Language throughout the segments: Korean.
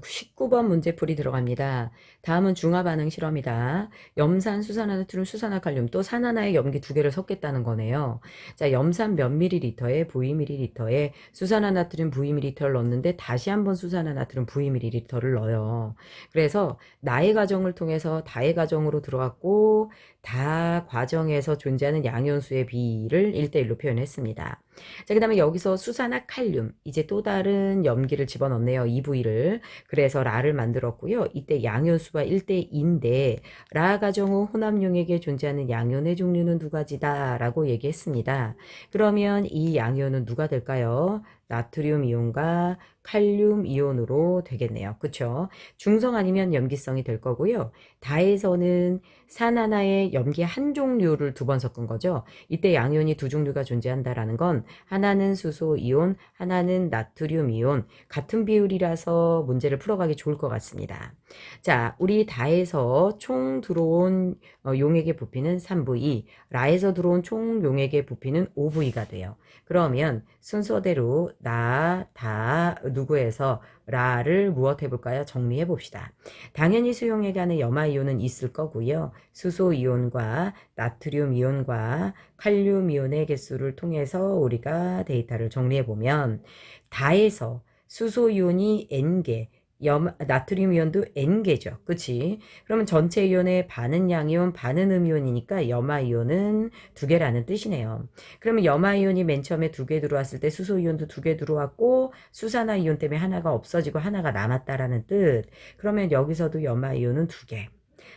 19번 문제풀이 들어갑니다. 다음은 중화반응 실험이다. 염산, 수산화나트륨, 수산화칼륨 또산 하나에 염기 두 개를 섞겠다는 거네요. 자, 염산 몇 밀리리터에 V밀리리터에 수산화나트륨 V밀리터를 넣는데 다시 한번 수산화나트륨 V밀리리터를 넣어요. 그래서 나의 과정을 통해서 다의 과정으로 들어갔고 다 과정에서 존재하는 양연수의 비를 1대1로 표현했습니다. 자, 그 다음에 여기서 수산화 칼륨, 이제 또 다른 염기를 집어넣네요. EV를. 그래서 라를 만들었고요. 이때 양연수가 1대2인데, 라 가정후 혼합용액에 존재하는 양연의 종류는 두 가지다. 라고 얘기했습니다. 그러면 이 양연은 누가 될까요? 나트륨 이온과 칼륨 이온으로 되겠네요. 그쵸? 중성 아니면 염기성이 될 거고요. 다에서는 산 하나에 염기 한 종류를 두 번 섞은 거죠. 이때 양이온이 두 종류가 존재한다라는 건 하나는 수소 이온, 하나는 나트륨 이온 같은 비율이라서 문제를 풀어가기 좋을 것 같습니다. 자, 우리 다에서 총 들어온 어, 용액의 부피는 3V, 라에서 들어온 총 용액의 부피는 5V가 돼요. 그러면 순서대로 나, 다, 누구에서 라를 무엇 해볼까요? 정리해 봅시다. 당연히 수용액 안에 염화이온은 있을 거고요. 수소 이온과 나트륨 이온과 칼륨 이온의 개수를 통해서 우리가 데이터를 정리해 보면 다에서 수소 이온이 n개, 염, 나트륨 이온도 n개죠. 그치? 그러면 전체 이온의 반은 양이온, 반은 음이온이니까 염화이온은 두 개라는 뜻이네요. 그러면 염화이온이 맨 처음에 두 개 들어왔을 때 수소이온도 두 개 들어왔고 수산화이온 때문에 하나가 없어지고 하나가 남았다라는 뜻. 그러면 여기서도 염화이온은 두 개.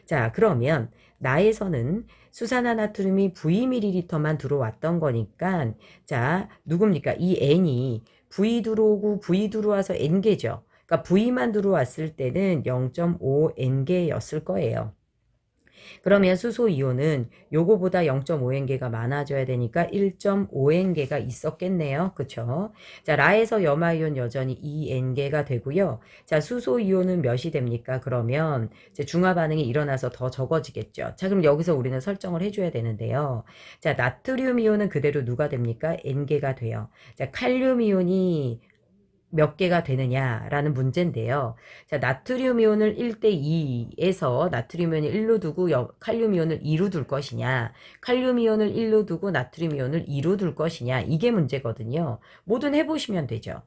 자, 그러면 나에서는 수산화 나트륨이 Vml만 들어왔던 거니까 자, 누굽니까? 이 N이 V 들어오고 V 들어와서 N개죠. 그러니까 V만 들어왔을 때는 0.5N개였을 거예요. 그러면 수소 이온은 요거보다 0.5N개가 많아져야 되니까 1.5N개가 있었겠네요. 그쵸? 자, 라에서 염화이온 여전히 2N개가 되고요. 자, 수소 이온은 몇이 됩니까? 그러면 이제 중화 반응이 일어나서 더 적어지겠죠. 자, 그럼 여기서 우리는 설정을 해줘야 되는데요. 자, 나트륨 이온은 그대로 누가 됩니까? N개가 돼요. 자, 칼륨 이온이 몇 개가 되느냐라는 문제인데요. 자, 나트륨 이온을 1대 2에서 나트륨 이온을 1로 두고 칼륨 이온을 2로 둘 것이냐, 칼륨 이온을 1로 두고 나트륨 이온을 2로 둘 것이냐, 이게 문제거든요. 뭐든 해보시면 되죠.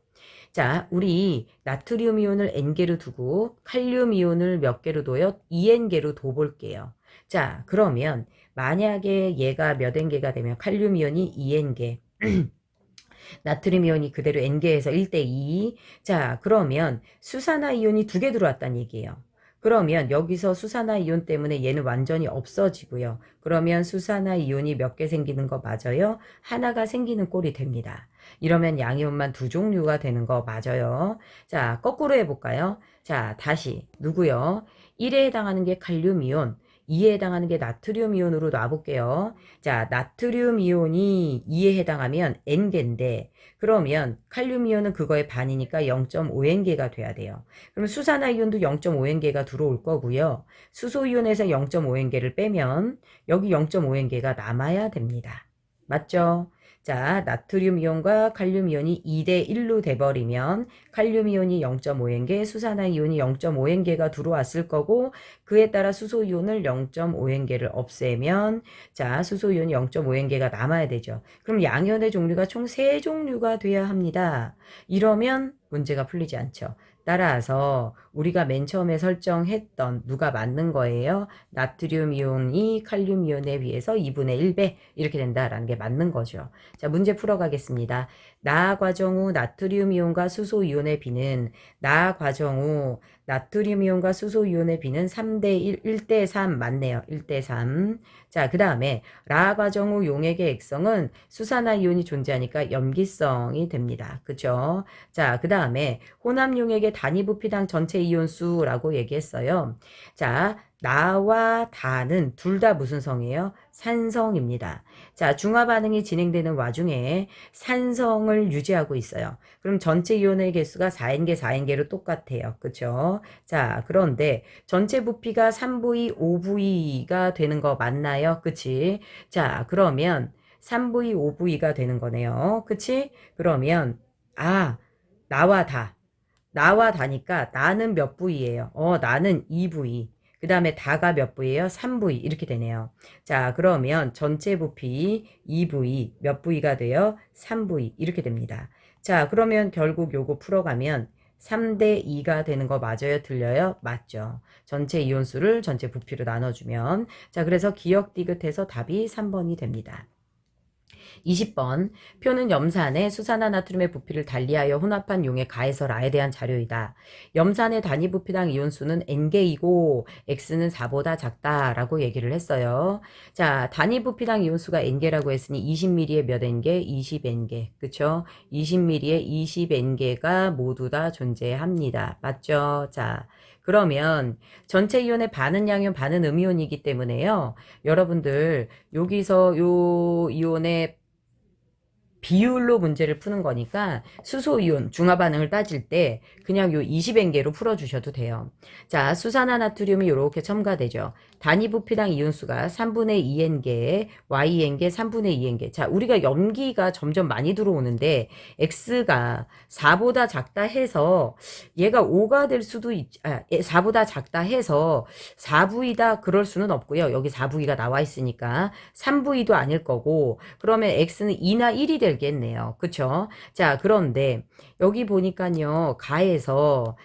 자, 우리 나트륨 이온을 n개로 두고 칼륨 이온을 몇 개로 둬요? 2n개로 둬볼게요. 자, 그러면 만약에 얘가 몇 n개가 되면 칼륨 이온이 2n개. 나트륨 이온이 그대로 N개에서 1대2. 자, 그러면 수산화 이온이 두 개 들어왔다는 얘기예요. 그러면 여기서 수산화 이온 때문에 얘는 완전히 없어지고요. 그러면 수산화 이온이 몇 개 생기는 거 맞아요? 하나가 생기는 꼴이 됩니다. 이러면 양이온만 두 종류가 되는 거 맞아요. 자, 거꾸로 해볼까요? 자, 다시 누구요? 1에 해당하는 게 칼륨 이온, 2에 해당하는 게 나트륨 이온으로 놔볼게요. 자, 나트륨 이온이 2에 해당하면 N개인데, 그러면 칼륨 이온은 그거의 반이니까 0.5N개가 돼야 돼요. 그럼 수산화 이온도 0.5N개가 들어올 거고요. 수소 이온에서 0.5N개를 빼면 여기 0.5N개가 남아야 됩니다. 맞죠? 자, 나트륨 이온과 칼륨 이온이 2대 1로 돼버리면 칼륨 이온이 0.5N개, 수산화 이온이 0.5N개가 들어왔을 거고 그에 따라 수소 이온을 0.5N개를 없애면 자, 수소 이온이 0.5N개가 남아야 되죠. 그럼 양이온의 종류가 총 3종류가 돼야 합니다. 이러면 문제가 풀리지 않죠. 따라서 우리가 맨 처음에 설정했던 누가 맞는 거예요? 나트륨 이온이 칼륨 이온에 비해서 2분의 1배 이렇게 된다라는 게 맞는 거죠. 자, 문제 풀어가겠습니다. 나 과정 후 나트륨 이온과 수소 이온의 비는 나 과정 후 나트륨 이온과 수소 이온의 비는 3대 1, 1대 3 맞네요. 1대 3. 자, 그 다음에 라 과정 후 용액의 액성은 수산화 이온이 존재하니까 염기성이 됩니다. 그쵸? 자, 그 다음에 혼합 용액의 단위 부피당 전체 이온수라고 얘기했어요. 자, 나와 다는 둘 다 무슨 성이에요? 산성입니다. 자, 중화 반응이 진행되는 와중에 산성을 유지하고 있어요. 그럼 전체 이온의 개수가 4n개, 4n개로 똑같아요. 그쵸? 자, 그런데 전체 부피가 3V, 5V가 되는 거 맞나요? 그치? 자, 그러면 3V, 5V가 되는 거네요. 그치? 그러면, 아, 나와 다. 나와 다니까 나는 몇 부위예요? 어, 나는 2부위. 그 다음에 다가 몇 부위예요? 3부위. 이렇게 되네요. 자, 그러면 전체 부피 2부위, 몇 부위가 돼요? 3부위. 이렇게 됩니다. 자, 그러면 결국 요거 풀어가면 3대 2가 되는 거 맞아요? 틀려요? 맞죠. 전체 이온수를 전체 부피로 나눠주면. 자, 그래서 기억 디귿해서 답이 3번이 됩니다. 20번 표는 염산에 수산화 나트륨의 부피를 달리하여 혼합한 용의 가해설 아에 대한 자료이다. 염산의 단위 부피당 이온수는 N개이고 X는 4보다 작다라고 얘기를 했어요. 자, 단위 부피당 이온수가 N개라고 했으니 20ml에 몇 N개? 20N개. 그쵸? 20ml에 20N개가 모두 다 존재합니다. 맞죠? 자, 그러면 전체 이온의 반은 양이온, 반은 음이온이기 때문에요. 여러분들 여기서 요 이온의 비율로 문제를 푸는 거니까 수소이온 중화 반응을 따질 때 그냥 요 20N개로 풀어주셔도 돼요. 자, 수산화 나트륨이 이렇게 첨가되죠. 단위 부피당 이온수가 3분의 2N개, YN개, 3분의 2N개. 자, 우리가 염기가 점점 많이 들어오는데 X가 4보다 작다 해서 얘가 5가 될 수도 있, 아, 4보다 작다 해서 4부이다 그럴 수는 없고요. 여기 4부위가 나와 있으니까 3부위도 아닐 거고 그러면 X는 2나 1이 되 겠네요. 그쵸? 자, 그런데 여기 보니까요. 가에서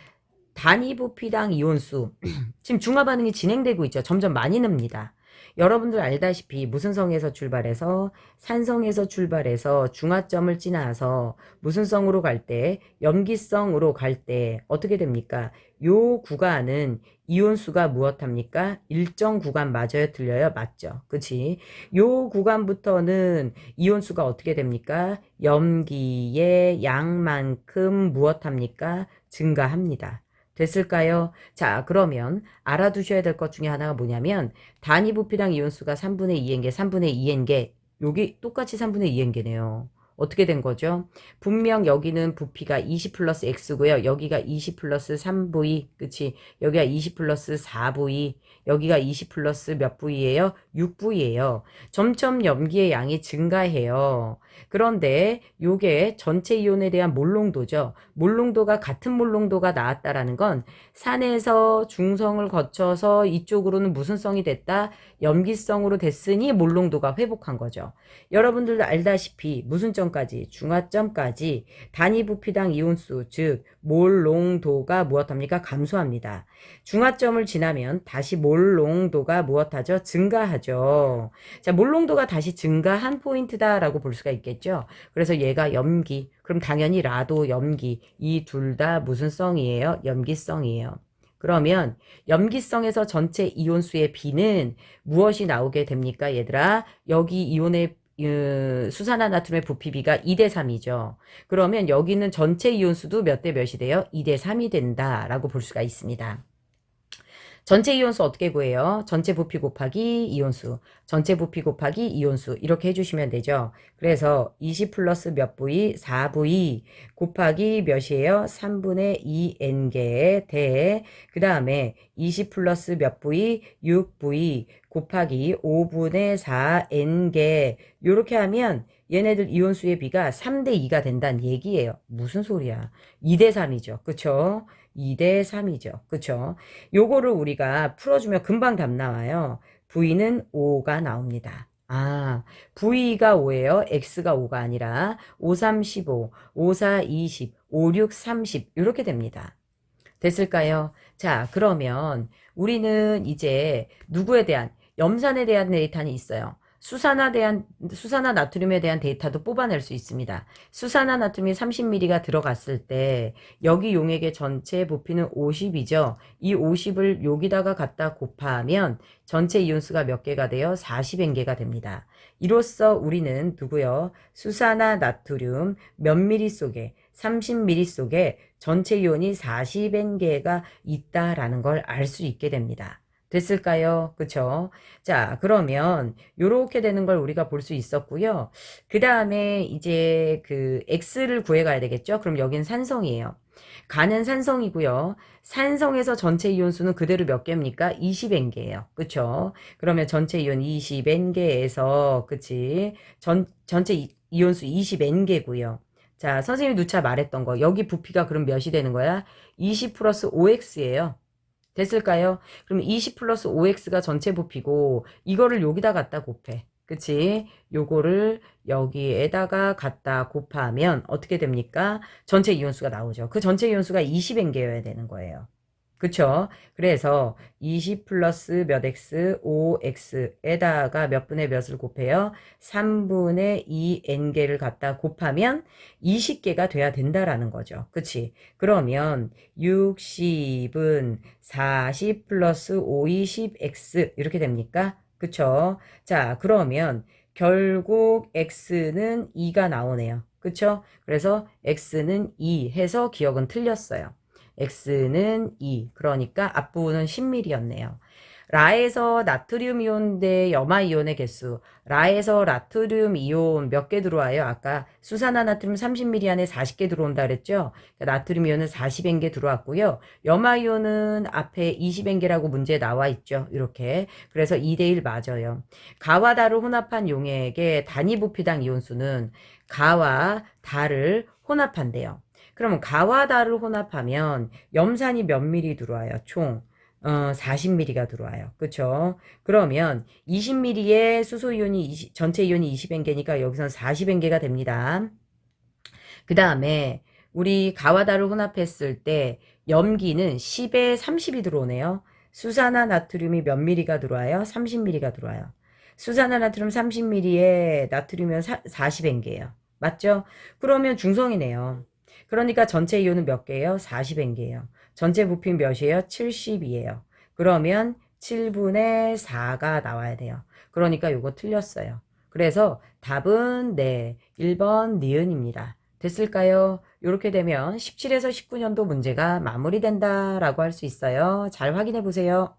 단위 부피당 이온수 지금 중화 반응이 진행되고 있죠. 점점 많이 늡니다. 여러분들 알다시피 무슨 성에서 출발해서 산성에서 출발해서 중화점을 지나서 무슨 성으로 갈 때 염기성으로 갈 때 어떻게 됩니까? 요 구간은 이온수가 무엇합니까? 일정 구간 맞아요? 틀려요? 맞죠? 그치? 요 구간부터는 이온수가 어떻게 됩니까? 염기의 양만큼 무엇합니까? 증가합니다. 됐을까요? 자, 그러면 알아두셔야 될 것 중에 하나가 뭐냐면 단위 부피당 이온수가 3분의 2n개, 3분의 2n개 여기 똑같이 3분의 2n개네요. 어떻게 된 거죠? 분명 여기는 부피가 20 플러스 x고요. 여기가 20 플러스 3v, 그치? 여기가 20 플러스 4v, 여기가 20 플러스 몇 v예요? 6v예요. 점점 염기의 양이 증가해요. 그런데 요게 전체 이온에 대한 몰롱도죠. 몰롱도가 같은 몰롱도가 나왔다라는 건 산에서 중성을 거쳐서 이쪽으로는 무슨 성이 됐다? 염기성으로 됐으니 몰롱도가 회복한 거죠. 여러분들도 알다시피 무슨 점 까지 중화점까지 단위 부피당 이온수 즉 몰롱도가 무엇합니까? 감소합니다. 중화점을 지나면 다시 몰롱도가 무엇하죠? 증가하죠. 자, 몰롱도가 다시 증가한 포인트다라고 볼 수가 있겠죠. 그래서 얘가 염기. 그럼 당연히 라도 염기. 이 둘 다 무슨 성이에요? 염기성이에요. 그러면 염기성에서 전체 이온수의 비는 무엇이 나오게 됩니까, 얘들아? 여기 이온의 어, 수산화 나트륨의 부피비가 2대 3이죠. 그러면 여기는 전체 이온수도 몇 대 몇이 돼요? 2대 3이 된다라고 볼 수가 있습니다. 전체 이온수 어떻게 구해요? 전체 부피 곱하기 이온수, 전체 부피 곱하기 이온수 이렇게 해주시면 되죠. 그래서 20 플러스 몇 부위? 4부위 곱하기 몇이에요? 3분의 2n개 대, 그 다음에 20 플러스 몇 부위? 6부위 곱하기 5분의 4n개 이렇게 하면 얘네들 이온수의 비가 3대 2가 된다는 얘기예요. 무슨 소리야? 2대 3이죠. 그쵸? 2대 3이죠. 그쵸? 요거를 우리가 풀어주면 금방 답 나와요. V는 5가 나옵니다. 아, V가 5예요. X가 5가 아니라 5, 3, 15, 5, 4, 20, 5, 6, 30 이렇게 됩니다. 됐을까요? 자, 그러면 우리는 이제 누구에 대한 염산에 대한 데이터는 있어요. 수산화 대한 수산화 나트륨에 대한 데이터도 뽑아낼 수 있습니다. 수산화 나트륨이 30mg가 들어갔을 때 여기 용액의 전체 부피는 50이죠. 이 50을 여기다가 갖다 곱하면 전체 이온수가 몇 개가 돼요? 40N개가 됩니다. 이로써 우리는 누구요? 수산화 나트륨 몇 미리 속에 30ml 속에 전체 이온이 40N개가 있다라는 걸 알 수 있게 됩니다. 됐을까요? 그쵸? 자, 그러면 요렇게 되는 걸 우리가 볼 수 있었고요. 그 다음에 이제 그 X를 구해가야 되겠죠? 그럼 여기는 산성이에요. 가는 산성이고요. 산성에서 전체 이온수는 그대로 몇 개입니까? 20N개예요. 그쵸? 그러면 전체 이온 20N개에서 그치? 전, 전체 이온수 20N개고요. 자, 선생님이 누차 말했던 거. 여기 부피가 그럼 몇이 되는 거야? 20 플러스 5x예요. 됐을까요? 그럼 20 플러스 5x가 전체 부피고 이거를 여기다 갖다 곱해. 그치? 요거를 여기에다가 갖다 곱하면 어떻게 됩니까? 전체 이온수가 나오죠. 그 전체 이온수가 20N개여야 되는 거예요. 그쵸? 그래서 20 플러스 몇 x, 5x에다가 몇 분의 몇을 곱해요? 3분의 2n개를 갖다 곱하면 20개가 돼야 된다라는 거죠. 그치? 그러면 60은 40 플러스 5, 20x 이렇게 됩니까? 그쵸? 자, 그러면 결국 x는 2가 나오네요. 그쵸? 그래서 x는 2 해서 기억은 틀렸어요. X는 2. 그러니까 앞부분은 10ml였네요. 라에서 나트륨 이온 대 염화 이온의 개수. 라에서 나트륨 이온 몇 개 들어와요? 아까 수산화 나트륨 30ml 안에 40개 들어온다 그랬죠? 그러니까 나트륨 이온은 40N개 들어왔고요. 염화 이온은 앞에 20N개라고 문제에 나와 있죠. 이렇게. 그래서 2대 1 맞아요. 가와 달을 혼합한 용액의 단위 부피당 이온 수는 가와 달을 혼합한대요. 그러면 가와 달을 혼합하면 염산이 몇 미리 들어와요? 총 어, 40ml가 들어와요. 그쵸? 그러면 20ml의 수소 이온이 20, 전체 이온이 20N개니까 여기서는 40N개가 됩니다. 그 다음에 우리 가와다를 혼합했을 때 염기는 10에 30이 들어오네요. 수산화 나트륨이 몇 미리가 들어와요? 30ml가 들어와요. 수산화 나트륨 30ml에 나트륨은 40N개예요. 맞죠? 그러면 중성이네요. 그러니까 전체 이온은 몇 개예요? 40N개예요. 전체 부피 몇이에요? 70이에요. 그러면 7분의 4가 나와야 돼요. 그러니까 이거 틀렸어요. 그래서 답은 네, 1번 니은입니다. 됐을까요? 이렇게 되면 17에서 19년도 문제가 마무리된다라고 할 수 있어요. 잘 확인해 보세요.